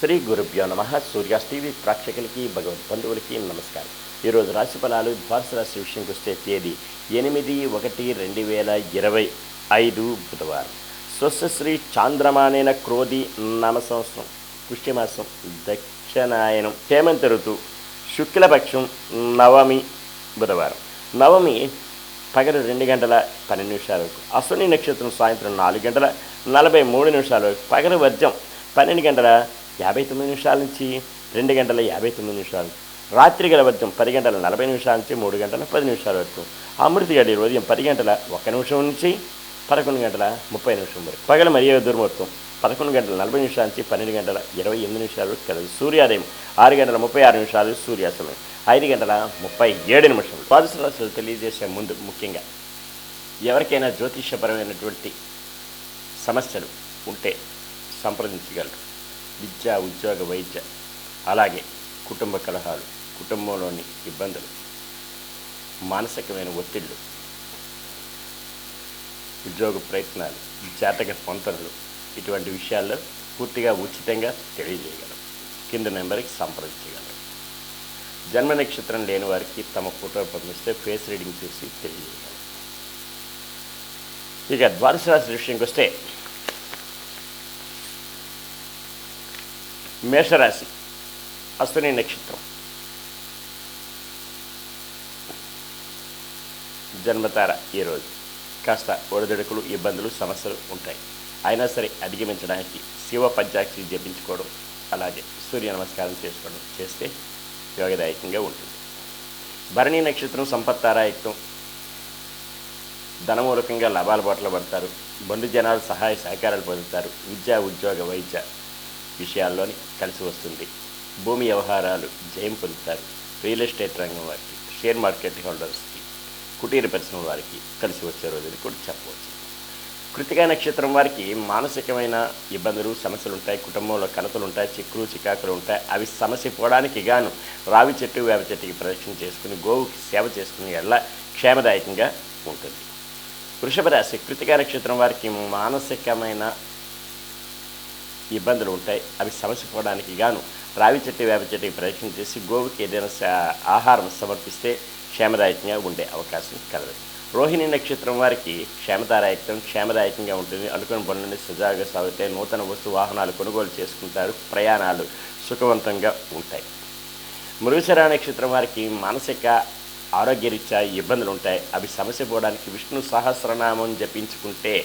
శ్రీ గురుభ్యో నమ. సూర్యాస్ టీవీ ప్రేక్షకులకి భగవద్ బంధువులకి నమస్కారం. ఈరోజు రాశి ఫలాలు ద్వాదశ రాశి విషయంకి వస్తే తేదీ ఎనిమిది ఒకటి రెండు వేల ఇరవై ఐదు బుధవారం. స్వస్శ్రీ చాంద్రమానేన క్రోధి నామ సంవత్సరం పుష్టిమాసం దక్షిణాయనం హేమంత ఋతు శుక్లపక్షం నవమి బుధవారం. నవమి పగలు రెండు గంటల పన్నెండు నిమిషాల వరకు అశ్విని నక్షత్రం సాయంత్రం నాలుగు గంటల నలభై మూడు నిమిషాల వరకు పగలు వర్జం పన్నెండు గంటల యాభై తొమ్మిది నిమిషాల నుంచి రెండు గంటల యాభై తొమ్మిది నిమిషాలు. రాత్రి గల వర్జం పది గంటల నలభై నిమిషాల నుంచి మూడు గంటల పది నిమిషాల వరకు. అమృతి గడి ఉదయం పది గంటల ఒక్క నిమిషం నుంచి పదకొండు గంటల ముప్పై నిమిషం వరకు. పగల మరియు దుర్మొత్తం పదకొండు గంటల నలభై నిమిషాల నుంచి పన్నెండు గంటల ఇరవై ఎనిమిది నిమిషాలు కలదు. సూర్యోదయం ఆరు గంటల ముప్పై ఆరు నిమిషాలు సూర్యాస్తమయం. ఐదు గంటల ముప్పై ఏడు నిమిషాలు ద్వాదశ రాశులు తెలియజేసే ముందు ముఖ్యంగా ఎవరికైనా జ్యోతిష్యపరమైనటువంటి సమస్యలు ఉంటే సంప్రదించగలరు. విద్య ఉద్యోగ వైద్య అలాగే కుటుంబ కలహాలు కుటుంబంలోని ఇబ్బందులు మానసికమైన ఒత్తిళ్ళు ఉద్యోగ ప్రయత్నాలు జాతక పొంతనలు ఇటువంటి విషయాల్లో పూర్తిగా ఉచితంగా తెలియజేయగలరు కింద నెంబర్కి సంప్రదించగలరు జన్మ నక్షత్రం లేని వారికి తమ ఫోటో పంపిస్తే ఫేస్ రీడింగ్ చూసి తెలియజేయగలరు ఇక ద్వాదశ రాశి విషయంకి వస్తే మేషరాశి అశ్విని నక్షత్రం. జన్మతార ఈరోజు కాస్త ఒడిదుడుకులు ఇబ్బందులు సమస్యలు ఉంటాయి. అయినా సరే అధిగమించడానికి శివ పంచాక్షి జపించుకోవడం అలాగే సూర్య నమస్కారం చేసుకోవడం చేస్తే యోగదాయకంగా ఉంటుంది. భరణి నక్షత్రం సంపత్తారాయుక్తం ధనమూలకంగా లాభాల బాటలు పడతారు. బంధు జనాలు సహాయ సహకారాలు పొందుతారు. విద్యా ఉద్యోగ వైద్య విషయాల్లోని కలిసి వస్తుంది. భూమి వ్యవహారాలు జయం పొందుతారు. రియల్ ఎస్టేట్ రంగం వారికి షేర్ మార్కెట్ హోల్డర్స్కి కుటీర పరిశ్రమ వారికి కలిసి వచ్చే రోజుని కూడా చెప్పవచ్చు. కృతికా నక్షత్రం వారికి మానసికమైన ఇబ్బందులు సమస్యలు ఉంటాయి. కుటుంబంలో కలతలు ఉంటాయి. చిక్కులు చికాకులు ఉంటాయి. అవి సమస్య పోవడానికి గాను రావి చెట్టు వేప చెట్టుకి ప్రదక్షిణ చేసుకుని గోవుకి సేవ చేసుకుని ఎలా క్షేమదాయకంగా ఉంటుంది. వృషభ రాశి కృతికా నక్షత్రం వారికి మానసికమైన ఇబ్బందులు ఉంటాయి. అవి సమస్య పోవడానికి గాను రావి చెట్టు వేప చెట్టుకి ప్రయత్నం చేసి గోవుకి ఏదైనా ఆహారం సమర్పిస్తే క్షేమదాయకంగా ఉండే అవకాశం కలదు. రోహిణి నక్షత్రం వారికి క్షేమదాయకం క్షేమదాయకంగా ఉంటుంది. అనుకున్న పనులని సజావుగా సాగుతాయి నూతన వస్తు వాహనాలు కొనుగోలు చేసుకుంటారు. ప్రయాణాలు సుఖవంతంగా ఉంటాయి. మృగశరా నక్షత్రం వారికి మానసిక ఆరోగ్యరీత్యా ఇబ్బందులు ఉంటాయి. అవి సమస్య పోవడానికి విష్ణు సహస్రనామం జపించుకుంటే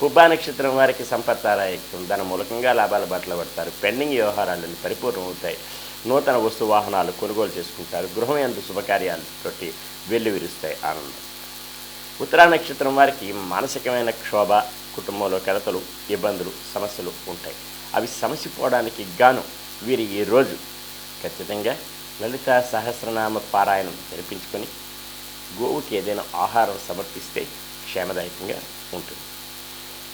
పుబ్బా నక్షత్రం వారికి సంపత్తారాయకం దాని మూలకంగా లాభాల బాటలో పడతారు. పెండింగ్ వ్యవహారాలను పరిపూర్ణమవుతాయి నూతన వస్తు వాహనాలు కొనుగోలు చేసుకుంటారు. గృహం ఎందు శుభకార్యాలతోటి వెళ్ళి విరుస్తాయి. ఆనందం. ఉత్తరా నక్షత్రం వారికి మానసికమైన క్షోభ కుటుంబంలో కలతలు ఇబ్బందులు సమస్యలు ఉంటాయి. అవి సమసిపోవడానికి గాను వీరి ఈ రోజు ఖచ్చితంగా లలిత సహస్రనామ పారాయణం జరిపించుకొని గోవుకి ఏదైనా ఆహారం సమర్పిస్తే క్షేమదాయకంగా ఉంటుంది.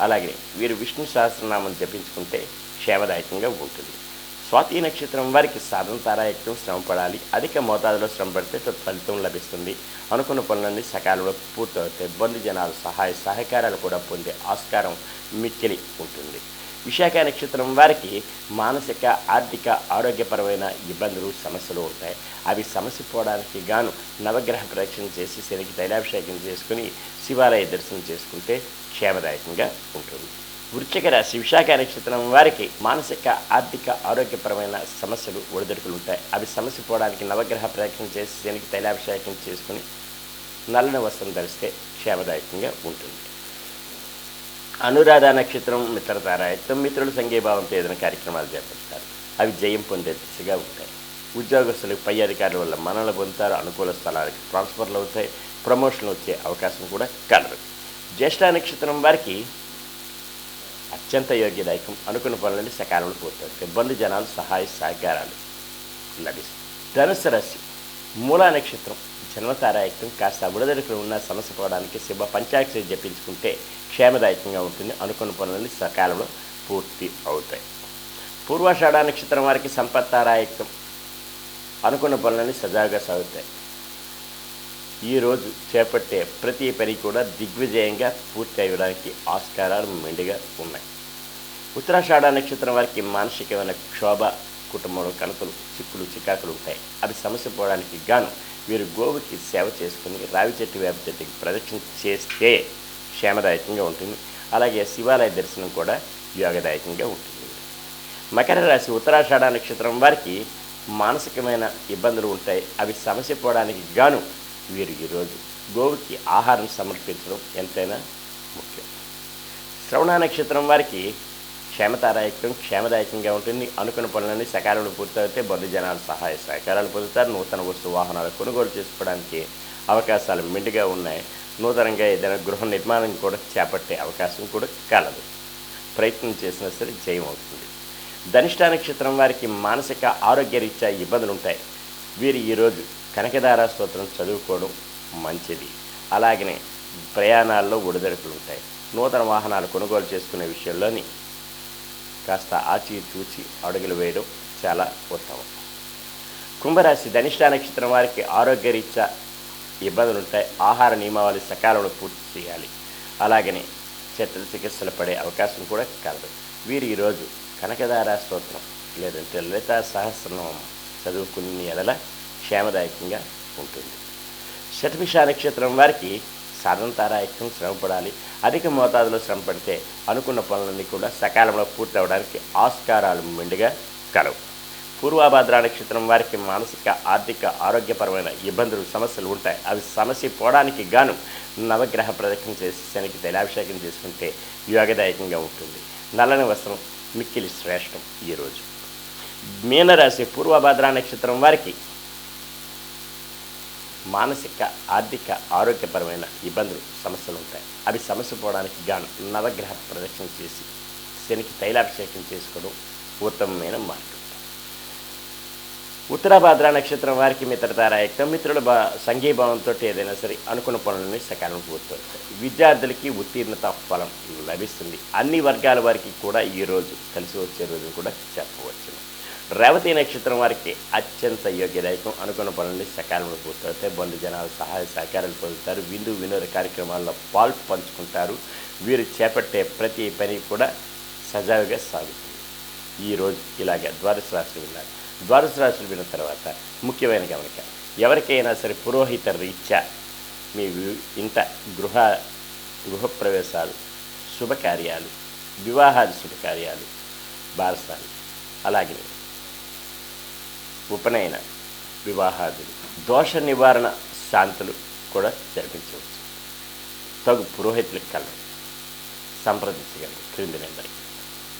అలాగే వీరు విష్ణు సహస్రనామం జపించుకుంటే క్షేమదాయకంగా ఉంటుంది. స్వాతి నక్షత్రం వారికి సాధన తారాయత్నం శ్రమ పడాలి. అధిక మోతాదులో శ్రమ పడితే తత్ఫలితం లభిస్తుంది. అనుకున్న పనులన్నీ సకాలంలో పూర్తవుతాయి. బంధు జనాలు సహాయ సహకారాలు కూడా పొందే ఆస్కారం మిక్కిలి ఉంటుంది. విశాఖ నక్షత్రం వారికి మానసిక ఆర్థిక ఆరోగ్యపరమైన ఇబ్బందులు సమస్యలు ఉంటాయి. అవి సమస్య పోవడానికి గాను నవగ్రహ ప్రదక్షిణ చేసి శనికి తైలాభిషేకం చేసుకుని శివాలయ దర్శనం చేసుకుంటే క్షేమదాయకంగా ఉంటుంది. వృచ్చిక రాశి విశాఖ నక్షత్రం వారికి మానసిక ఆర్థిక ఆరోగ్యపరమైన సమస్యలు ఒడిదొడుకులు ఉంటాయి. అవి సమస్య పోవడానికి నవగ్రహ ప్రదక్షిణ చేసి శనికి తైలాభిషేకం చేసుకుని నల్లని వస్త్రం ధరిస్తే క్షేమదాయకంగా ఉంటుంది. అనురాధ నక్షత్రం మిత్రతారాయత్వం మిత్రులు సంఘీభావంతో ఏదైనా కార్యక్రమాలు చేపడతారు అవి జయం పొందే దిశగా ఉంటాయి. ఉద్యోగస్తులకు పై అధికారుల వల్ల మనలు పొందుతారు అనుకూల స్థలాలకు ట్రాన్స్ఫర్లు అవుతాయి ప్రమోషన్లు వచ్చే అవకాశం కూడా కలదు. జ్యేష్ఠ నక్షత్రం వారికి అత్యంత యోగ్యదాయకం. అనుకున్న పనులన్నీ సకాలంలో పూర్తవుతాయి. ఇబ్బంది జనాలు సహాయ సహకారాలు లభిస్తాయి. ధనుసు రాశి మూలా నక్షత్రం జన్మతారాయత్వం కాస్త బుడదడుకులు ఉన్న సమస్య పోవడానికి శుభ పంచాక్షరి జపించుకుంటే క్షేమదాయకంగా ఉంటుంది. అనుకున్న పనులన్నీ సకాలంలో పూర్తి అవుతాయి. పూర్వాషాఢ నక్షత్రం వారికి సంపత్తారాయకం అనుకున్న పనులన్నీ సజావుగా సాగుతాయి. ఈరోజు చేపట్టే ప్రతి పని కూడా దిగ్విజయంగా పూర్తి అయ్యడానికి ఆస్కారాలు మెండుగా ఉన్నాయి. ఉత్తరాషాఢ నక్షత్రం వారికి మానసికమైన క్షోభ కుటుంబంలో కలతలు చిక్కులు చికాకులు ఉంటాయి. అవి సమస్య పోవడానికి గాను వీరు గోవుకి సేవ చేసుకుని రావి చెట్టు వేప చెట్టుకి ప్రదక్షిణ చేస్తే క్షేమదాయకంగా ఉంటుంది. అలాగే శివాలయ దర్శనం కూడా యోగదాయకంగా ఉంటుంది. మకర రాశి ఉత్తరాషాఢ నక్షత్రం వారికి మానసికమైన ఇబ్బందులు ఉంటాయి. అవి సమస్య పోవడానికి గాను వీరు ఈరోజు గోవుకి ఆహారం సమర్పించడం ఎంతైనా ముఖ్యం. శ్రవణ నక్షత్రం వారికి క్షేమతారాయకం క్షేమదాయకంగా ఉంటుంది. అనుకున్న పనులన్నీ సకాలంలో పూర్తయితే బంధు జనాలు సహాయ సహకారాలు పొందుతారు. నూతన వస్తు వాహనాలు కొనుగోలు చేసుకోవడానికి అవకాశాలు మెండుగా ఉన్నాయి. నూతనంగా ఏదైనా గృహ నిర్మాణం కూడా చేపట్టే అవకాశం కూడా కలదు. ప్రయత్నం చేసినా సరే జయం అవుతుంది. ధనిష్ట నక్షత్రం వారికి మానసిక ఆరోగ్యరీత్యా ఇబ్బందులు ఉంటాయి వీరు ఈరోజు కనకదార స్తోత్రం చదువుకోవడం మంచిది. అలాగనే ప్రయాణాల్లో ఒడిదడుకులు ఉంటాయి నూతన వాహనాలు కొనుగోలు చేసుకునే విషయంలోని కాస్త ఆచి తూచి అడుగులు వేయడం చాలా ఉత్తమం. కుంభరాశి ధనిష్ట నక్షత్రం వారికి ఆరోగ్యరీత్యా ఇబ్బందులు ఉంటాయి ఆహార నియమావళి సకాలంలో పూర్తి చేయాలి. అలాగనే చికిత్సలు పడే అవకాశం కూడా కలదు. వీరు ఈరోజు కనకదార స్తోత్రం లేదంటే లలిత సహస్రనామం చదువుకుని ఎడల క్షేమదాయకంగా ఉంటుంది. శతభిష నక్షత్రం వారికి సాధనతారాయకం శ్రమపడాలి. అధిక మోతాదులో శ్రమ పడితే అనుకున్న పనులన్నీ కూడా సకాలంలో పూర్తి అవడానికి ఆస్కారాలు మెండుగా కలవు. పూర్వాభాద్ర నక్షత్రం వారికి మానసిక ఆర్థిక ఆరోగ్యపరమైన ఇబ్బందులు సమస్యలు ఉంటాయి. అవి సమస్య పోవడానికి గాను నవగ్రహ ప్రదక్షిణ చేసి శనికి తైలాభిషేకం చేసుకుంటే యోగదాయకంగా ఉంటుంది. నల్లని వస్త్రం మిక్కిలి శ్రేష్టం ఈరోజు మీనరాశి పూర్వభద్రా నక్షత్రం వారికి మానసిక ఆర్థిక ఆరోగ్యపరమైన ఇబ్బందులు సమస్యలు ఉంటాయి. అవి సమస్య పోవడానికి గాను నవగ్రహ ప్రదక్షిణ చేసి శనికి తైలాభిషేకం చేసుకోవడం ఉత్తమమైన మార్గం. ఉత్తరాభాద్ర నక్షత్రం వారికి మిత్రతారాయక్తం మిత్రుల బా సంఘీభావంతో ఏదైనా సరే అనుకున్న పనులని సకాలం పూర్తవుతాయి. విద్యార్థులకి ఉత్తీర్ణత ఫలం లభిస్తుంది. అన్ని వర్గాల వారికి కూడా ఈ రోజు కలిసి వచ్చే రోజు కూడా చెప్పవచ్చు. రేవతి నక్షత్రం వారికి అత్యంత యోగ్యదాయకం. అనుకున్న పనులని సకాలంలో పూర్తవుతాయి. బంధు జనాలు సహాయ సహకారాలు పొందుతారు. విందు వినోద కార్యక్రమాల్లో పాలు పంచుకుంటారు. వీరు చేపట్టే ప్రతి పని కూడా సజావుగా సాగుతుంది. ఈరోజు ఇలాగ ద్వాదశ రాశి ఉన్నారు ద్వాదశ రాశులు విన్న తర్వాత ముఖ్యమైన గమనిక. ఎవరికైనా సరే పురోహిత రీత్యా మీ ఇంత గృహ గృహప్రవేశాలు శుభకార్యాలు వివాహాది శుభకార్యాలు బారసాలు అలాగే ఉపనయన వివాహాదులు దోష నివారణ శాంతులు కూడా జరిపించవచ్చు. తగు పురోహితులకు కలరు సంప్రదించగలరు. క్రింది నెంబర్కి.